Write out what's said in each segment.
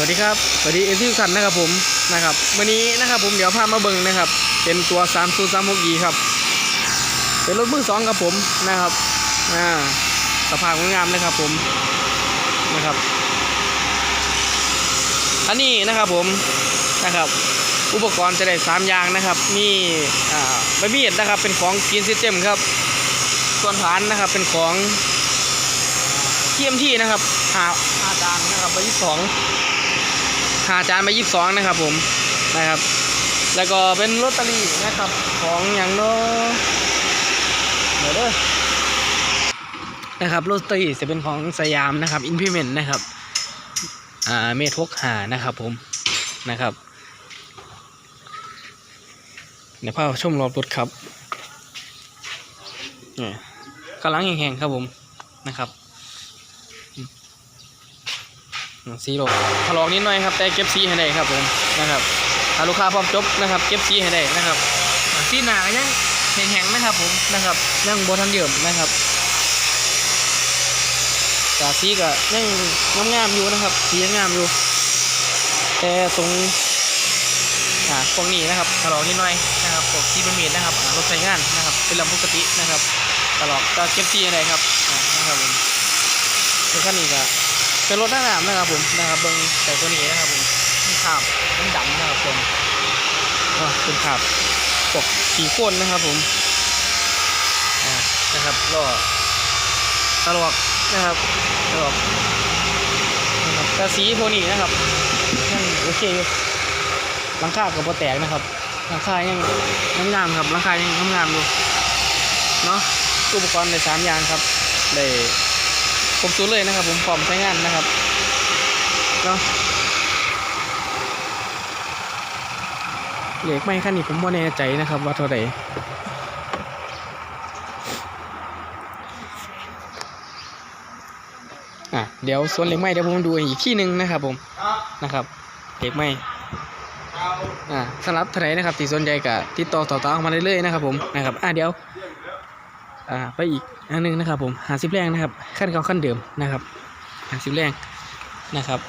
สวัสดีครับสวัสดีเอฟซีทุกท่านนะครับผมนะครับวันนี้นะครับผมเดี๋ยวพามาเบิ่งนะครับ เป็นตัว3 0 3 6 e ครับ เป็นรถมือสองครับผมนะครับอ่าสภาพงามๆเลยครับผมนะครับ อันนี้นะครับผมนะครับอุปกรณ์จะได้สามอย่างนะครับมีอ่าใบมีดนะครับเป็นของกินซิสเต็มครับ ส่วนฐานนะครับเป็นของเทียมที่นะครับหาหาจานนะครับใบที่สอง หาจานมายี่สิบสองนะครับผมนะครับ แล้วก็เป็นลอตเตอรี่นะครับของอย่างโน้เดี๋ยวเด้อนะครับลอตเตอรี่จะเป็นของสยามนะครับอินพิเมนต์นะครับอ่าเมทกหานะครับผมนะครับเดี๋ยวพาชมรอบรถครับเนี่ยกำลังแห้งๆครับผมนะครับ สีโลทะลองนิดหน่อยครับ แต่เก็บสีให้ได้ครับผมนะครับถ้าลูกค้าพร้อมจบนะครับ เก็บสีให้ได้นะครับอ่าสีหนาก็ยังแห้งๆนะครับผมนะครับยังโบทันเยิมนะครับกาสีก็ยังงามๆอยู่นะครับสีงามอยู่ แต่ตรงอ่าตรงนี้นะครับทะลองนิดหน่อยนะครับพวกสีเป็นมีดนะครับรถใช้งานนะครับ เป็นลำปกตินะครับตลอดก็เก็บสีให้ได้ครับนะครับผมตัวขั้นนี้ก็ เป็นรถหน้าหนามนะครับผมนะครับเบิ้งแต่ตัวนี้นะครับผมมันขาบมันดำนะครับผมอ่าเป็นขาบปกสีโคนนะครับผมอ่านะครับก็ตลอกนะครับตลอกนะครับแต่สีตัวนี้นะครับยังโอเคอยู่หลังคากับโปแตกนะครับหลังคายังยังงามครับหลังคายังงามๆอยู่เนาะอุปกรณ์ในสามอย่างครับได้ ผมซื้อเลยนะครับ ผมพร้อมใช้งานนะครับเนาะเหล็กไม่ขั้นนี้ผมว่าแน่ใจนะครับว่าเท่าไหร่อะเดี๋ยวส่วนเหล็กไม้เดี๋ยวผมดูอีกที่หนึ่งนะครับ ผมนะครับเหล็กไม้อ่าสำหรับเท่าไหร่นะครับที่สนใจกับติดต่อต่อๆมาเรื่อยๆนะครับผมนะครับอะเดี๋ยว อ่าไปอีกอันหนึงนะครับผมหาสิบแรงนะครับขั้นเก่าขั้นเดิมนะครับหาสิบแรงนะครับ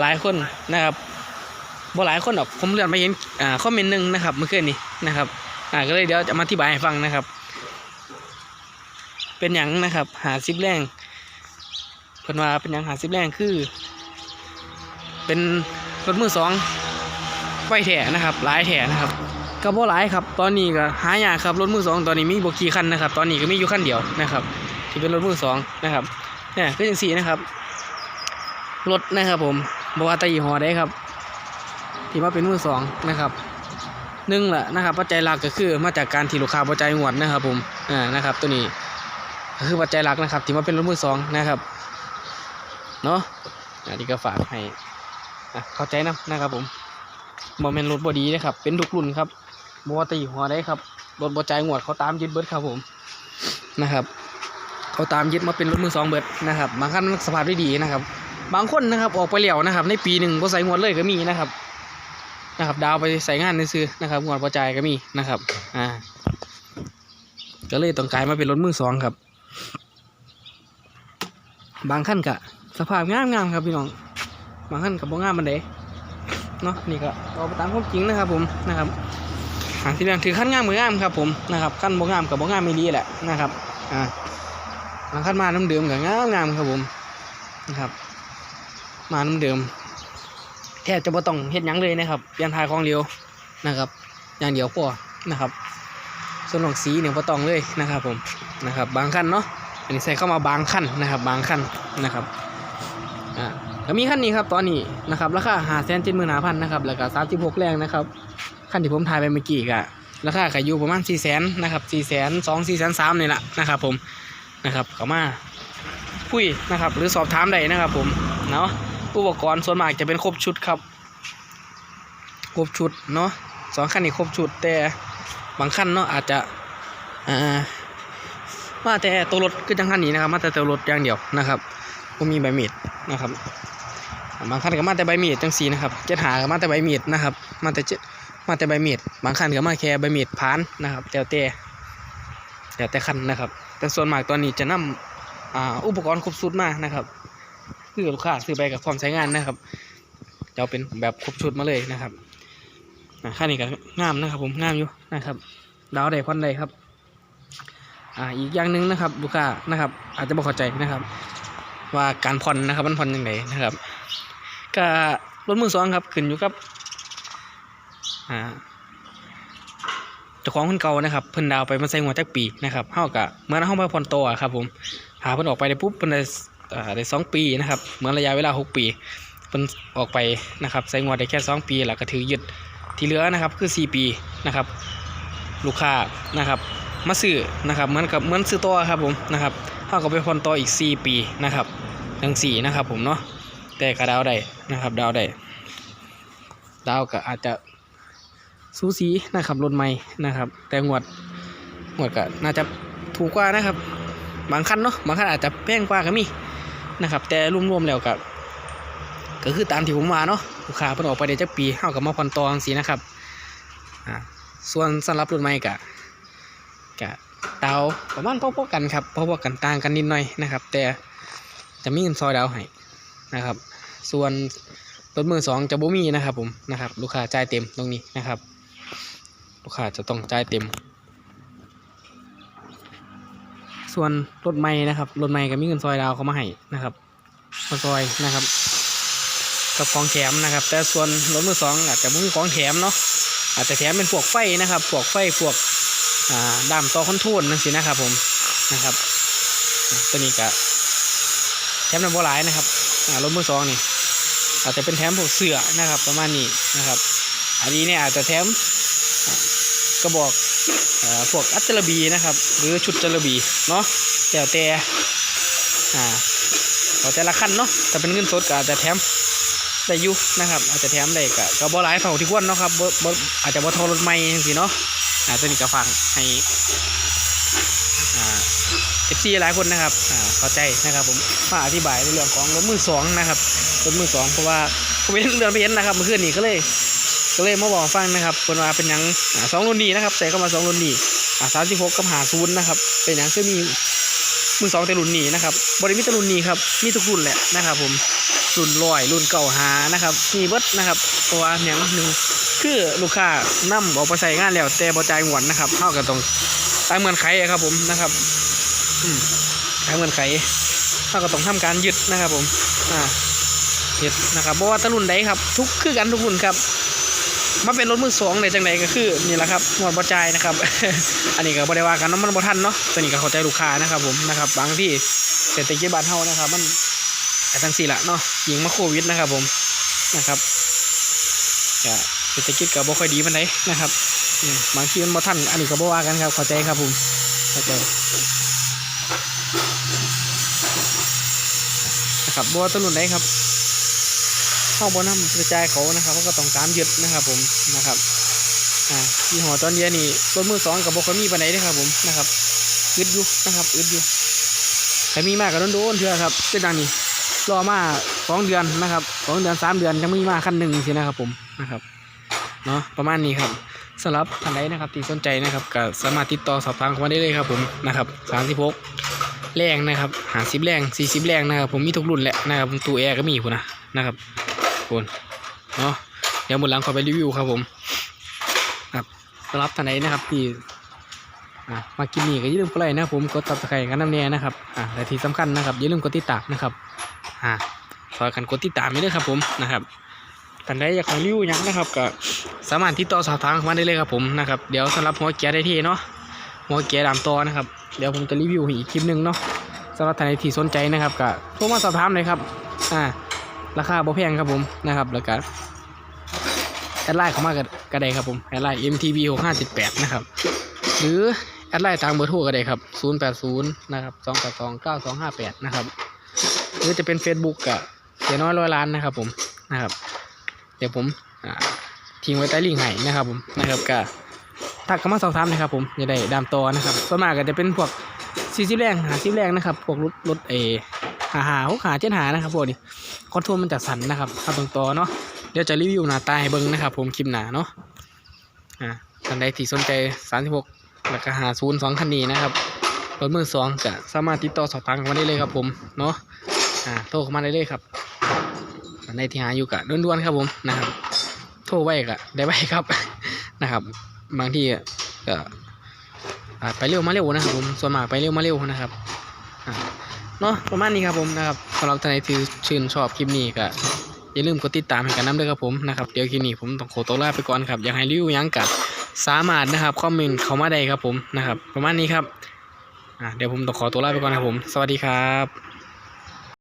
หลายคนนะครับบ่หลายคนหรอกผมเลื่อนมาเห็นอ่าคอมเมนต์หนึ่งนะครับเมื่อคืนนี้นะครับอ่าก็เลยเดี๋ยวจะมาอธิบายให้ฟังนะครับ เป็นอย่างนะครับ หาสิบแรงเพิ่นว่าเป็นอย่างหาสิบแรงคือ เป็นรถมือสองไฟแถนะครับหลายแถนะครับ ก็บ่หลายครับ ตอนนี้ก็หายากครับรถมือสองตอนนี้มีบกี่คันนะครับ ตอนนี้ก็มีอยู่คันเดียวนะครับที่เป็นรถมือสองนะครับเนี่ยก็จังสี่นะครับรถนะครับ ผมบว่าแตยี่หอใดครับ ที่มาเป็นมือสองนะครับหนึ่งแหละนะครับ ปัจจัยหลักก็คือมาจากการที่ลูกค้าพอใจายงวดนะครับ ผมอ่านะครับ ตัวนี้คือปัจจัยหลักนะครับ ที่มาเป็นรถมือสองนะครับเนาะอันนี้ก็ฝากให้เข้าใจนะนะครับ ผมบ่แม่นรถบ่ดีนะครับ เป็นทุกรุ่นครับ บัวตีหัวได้ครับรถบอใจงวดเขาตามยึดเบิดครับผมนะครับเขาตามยึดมาเป็นรถมือสองเบิดนะครับบางคันมันสภาพได้ดีนะครับ บางคนนะครับออกไปแล้วนะครับ ในปีหนึ่งบ่ใส่งวดเลยก็มีนะครับนะครับ ดาวไปใส่งานในซื้อนะครับงวดบอใจก็มีนะครับอ่าก็เลยต้องกลายมาเป็นรถมือสองครับ บางขั้นกะสภาพงามงามๆครับพี่น้อง บางขั้นกับบ่งามมันเด้เนาะนี่ก็เอาไปตามความจริงนะครับผมนะครับ หาที่เรื่องถือขั้นงามมืองามครับผมนะครับขั้นบ่งามกับบ่งามไม่ดีแหละนะครับอ่าหลังขั้นมาน้ำเดิมกับงามงามครับผมนะครับ มาน้ำเดิมแทบจะบ่ต้องเฮ็ดยังเลยนะครับเปลี่ยนทายของเดียวนะครับ อย่างเดียวพอนะครับ ส่วนของสีเนี่ยบ่ต้องเลยนะครับ ผมนะครับ บางขั้นเนาะอันนี้ใส่เข้ามาบางขั้นนะครับ บางขั้นนะครับอ่าแล้วมีขั้นนี้ครับตอนนี้นะครับราคาหาแสนเจ็ดหมื่นห้าพันนะครับแล้วก็สามสิบหกแรงนะครับ ขั้นที่ผมถ่ายไปเมื่อกี้ก็ราคาขายอยู่ประมาณ4ี่แสนนะครับ4ี่แสนสองสี่แสนสามนี่แหละนะครับ ผมนะครับเข้ามาคุยนะครับ หรือสอบถามได้นะครับ ผมเนาะอุปกรณ์ส่วนมากจะเป็นครบชุดครับ ครบชุดเนาะสองขั้นนี้ครบชุดแต่บางขั้นเนาะอาจจะอ่ามาแต่ตัวรถคือจังขั้นนี้นะครับ มาแต่ตัวรถอย่างเดียวนะครับผมมีใบมีดนะครับบางขั้นก็มาแต่ใบมีดจังสีนะครับเจ็ดหาก็มาแต่ใบมีดนะครับ มาแต่เจ็ด มาแต่ใบมีดบางคันก็มาแค่ใบมีดพานนะครับแต่แต่แต่แต่คันนะครับ แต่ส่วนมากตอนนี้จะนำอ่าอุปกรณ์ครบสุดมานะครับคือลูกค้าซื้อไปกับพร้อมใช้งานนะครับจะเอาเป็นแบบครบชุดมาเลยนะครับอ่าค่านี้ก็งามนะครับ ผมงามอยู่นะครับดาวใดพอนใดครับอ่าอีกอย่างหนึ่งนะครับลูกค้านะครับ อาจจะบ่เข้าใจนะครับ ว่าการผ่อนนะครับมันผ่อนยังไงนะครับก็รถมือสองครับขึ้นอยู่กับ อ่าเจ้าของคนเก่านะครับเพิ่นดาวไปมาใส่หัวจักปีนะครับเฮาก็เมื่อนเฮามาผ่อนโตวครับผมหาเพิ่นออกไปได้ปุ๊บเพิ่นได้อ่าได้สองปีนะครับเหมือนระยะเวลาหกปีเพิ่นออกไปนะครับใส่หัวได้แค่สองปีแล้วก็ถือยึดที่เหลือนะครับคือสี่ปีนะครับ ลูกค้านะครับมาซื้อนะครับเหมือนกับเหมือนซื้อตัวครับผมนะครับเท่ากับไปผ่อนต่ออีก4ปีนะครับทั้ง4นะครับผมเนาะแต่กระดาวได้นะครับดาวได้ดาวก็อาจจะ สูสีนะครับรถใหม่นะครับ แต่งวดงวดก็น่าจะถูกกว่านะครับ บางคันเนาะบางคันอาจจะแพงกว่าก็มีนะครับ แต่รวมๆแล้วก็ก็คือตามที่ผมว่าเนาะลูกค้าเพิ่นออกไปได้จักปีเท่ากับมาผ่อนตองซีนะครับอ่าส่วนสำหรับรถใหม่ก็กะดาวประมาณพอๆกันครับพอๆกันต่างกันนิดหน่อยนะครับ แต่จะมีเงินซอยดาวให้นะครับ ส่วนรถมือสองจะบ่มีนะครับผมนะครับ ลูกค้าจ่ายเต็มตรงนี้นะครับ ลูกค้าจะต้องจ่ายเต็ม ส่วนรถใหม่นะครับรถใหม่ก็มีเงินซอยดาวเขามาให้นะครับมาซอยนะครับ กับของแถมนะครับ แต่ส่วนรถมือสองอาจจะไม่มีของแถมเนาะอาจจะแถมเป็นพวกไฟนะครับพวกไฟพวกอ่าดามต่อคอนโทรลนั่นสินะครับผมนะครับตัวนี้ก็แถมน้ำบัวหลายนะครับรถมือสองนี่อาจจะเป็นแถมพวกเสือนะครับ ประมาณนี้นะครับ อันนี้เนี่ยอาจจะแถม กระบอกอพวกอัจฉรบีนะครับ หรือชุดจรบีเนาะแล้วแต่อ่าแล้วแต่ละขั้นเนาะถ้าเป็นเงินสดก็อาจจะแถมได้อยู่นะครับ อาจจะแถมได้ก็ก็บ่หลายเท่าที่ควรเนาะครับบ่อาจจะบ่ทอรถใหม่จังซี่เนาะอ่าตัวนี้ก็ฟังให้อ่าเอฟซีหลายคนนะครับอ่าเข้าใจนะครับ ผมมาอธิบายในเรื่องของรถมือสองนะครับรถมือสองเพราะว่าผมเห็นเรือนไปเห็นนะครับเมื่อคืนนี้ก็เลย ก็เลยมาบอกฟังนะครับเป็นว่าเป็นหยังอ่าสองรุ่นนี้นะครับใส่เข้ามาสองรุ่นนี้อ่าสามสิบหกกับหาศูนย์นะครับเป็นหยังคือมีมือสองแต่รุ่นนี้นะครับบริมิตรุ่นนี้ครับมีทุกรุ่นแหละนะครับ ผมรุ่นลอยรุ่นเก่าหานะครับมีเบิดนะครับเพราะว่าอย่างหนึ่งคือลูกค้านำออกไปใส่งานแล้วแต่บ่จ่ายงวดนะครับเท่ากับตรงตามเงื่อนไขอะครับผมนะครับตามเงื่อนไขเท่ากับต้องทำการยึดนะครับ ผมอ่ายึดนะครับเพราะว่าตะรุ่นใดครับ ทุกคือกันทุกรุ่นครับ มาเป็นรถมือสองเลยจังใดก็คือนี่แหละครับงวดบ่จ่ายนะครับ อันนี้ก็บ่ได้ว่ากันนาะมันบ่ทันเนาะตัวนี้ก็เข้าใจลูกค้านะครับผมนะครับบางที่เศรษฐกิจบ้านเฮานะครับ มันแต่ทั้งสี่ละเนาะยิงมาโควิดนะครับผมนะครับเศรษฐกิจก็บ่ค่อยดีปานใดนะครับบางทีมันบ่ทันอันนี้ก็บ่ว่ากันครับเข้าใจครับผมเข้าใจนะครับบ่ว่าต้นรุ่นใดครับ เข้าบ่นำกระจายเขานะครับเขาก็ต้องตามยึดนะครับผมนะครับอ่าที่หอตอนเยวนี่รถมือสองกับบ่ค่อยมีปานใดเด้ครับผมนะครับอึดอยู่นะครับอึดอยู่ใครมีมากก็โดนๆเถอะครับเป็นดังนี้รอมาสองเดือนนะครับสองเดือนสามเดือนยังไม่มาขั้นหนึ่งสินะครับผมนะครับเนาะประมาณนี้ครับสำหรับท่านใดนะครับที่สนใจนะครับก็สามารถติดต่อสอบถามเข้ามาได้เลยครับผมนะครับสามสิบหกแรงนะครับหาสิบแรงสี่สิบแรงนะครับผมมีทุกรุ่นแหละนะครับตู้แอร์ก็มีคุณนะนะครับ คุณเนาะเดี๋ยวหมดหลังขอไปรีวิวครับผมครับสำหรับท่านใดนนะครับที่มากินนี่ก็อย่าลืมกดไลค์นะผมกดตับตะไคร้กันน้ำแน่นะครับอะและที่สำคัญนะครับอย่าลืมกดติดตามนะครับอ่าซอยกันกดติดตามไปด้วยครับผมนะครับท่านใดอยากของริวยังนะครับก็สามารถติดต่อสอบถามมาได้เลยครับผมนะครับเดี๋ยวสำหรับหัวเกียร์ได้ที่เนาะหัวเกียร์ดามต่อนะครับเดี๋ยวผมจะรีวิวอีกคลิปหนึ่งเนาะสำหรับท่านใดที่สนใจนะครับก็โทรมาสอบถามเลยครับอ่า ราคาบ่แพงครับผมนะครับแล้วก็แอดไลน์เขามาก็ก็ไดครับผมแอดไลน์ MTV 6578นะครับหรือแอดไลน์ตามเบอร์โทรก็ได้ครับ 080 นะครับ 282 9258 นะครับ หรือจะเป็น Facebook กับเสียน้อยร้อยล้านนะครับผมนะครับ เดี๋ยวผมทิ้งไว้ใต้ลิงก์ให้นะครับผมนะครับก็ทักเข้ามาสอบถามนะครับผมจะได้ดามตอนะครับส่วนมากก็จะเป็นพวกซีซีแรงหาซีแรงนะครับ พวกรถรถเอหาหาหกหาเจ็ดหานะครับพวกนี้ คอนโทรลมันจะสั่นนะครับถ้าตรงต่อเนาะเดี๋ยวจะรีวิวหน้าตาให้เบิ้งนะครับ ผมคลิปหน้าเนาะอ่าท่านใดที่สนใจ 36แล้วก็หาศูนย์สองคันนี้นะครับรถมือสองจะสามารถติดต่อสอบถามกันมาได้เลยครับ ผมเนาะอ่าโทรเข้ามาได้เลยครับอ่าอันใดที่หาอยู่กะด่วนๆครับผมนะครับ โทรไว้กะได้ไว้ครับนะครับ บางที่ก็ไปเร็วมาเร็วนะครับผมส่วนมากไปเร็วมาเร็วนะครับอ่า เนาะประมาณนี้ครับผมนะครับสำหรับท่านใดที่ชื่นชอบคลิปนี้ก็อย่าลืมกดติดตามให้กันน้ำด้วยครับผมนะครับเดี๋ยวคลิปนี้ผมต้องขอตัวลาไปก่อนครับอยากให้รีวิวยังกับสามารถนะครับคอมเมนต์เข้ามาได้ครับผมนะครับ ประมาณนี้ครับเดี๋ยวผมต้องขอตัวลาไปก่อนครับผม สวัสดีครับ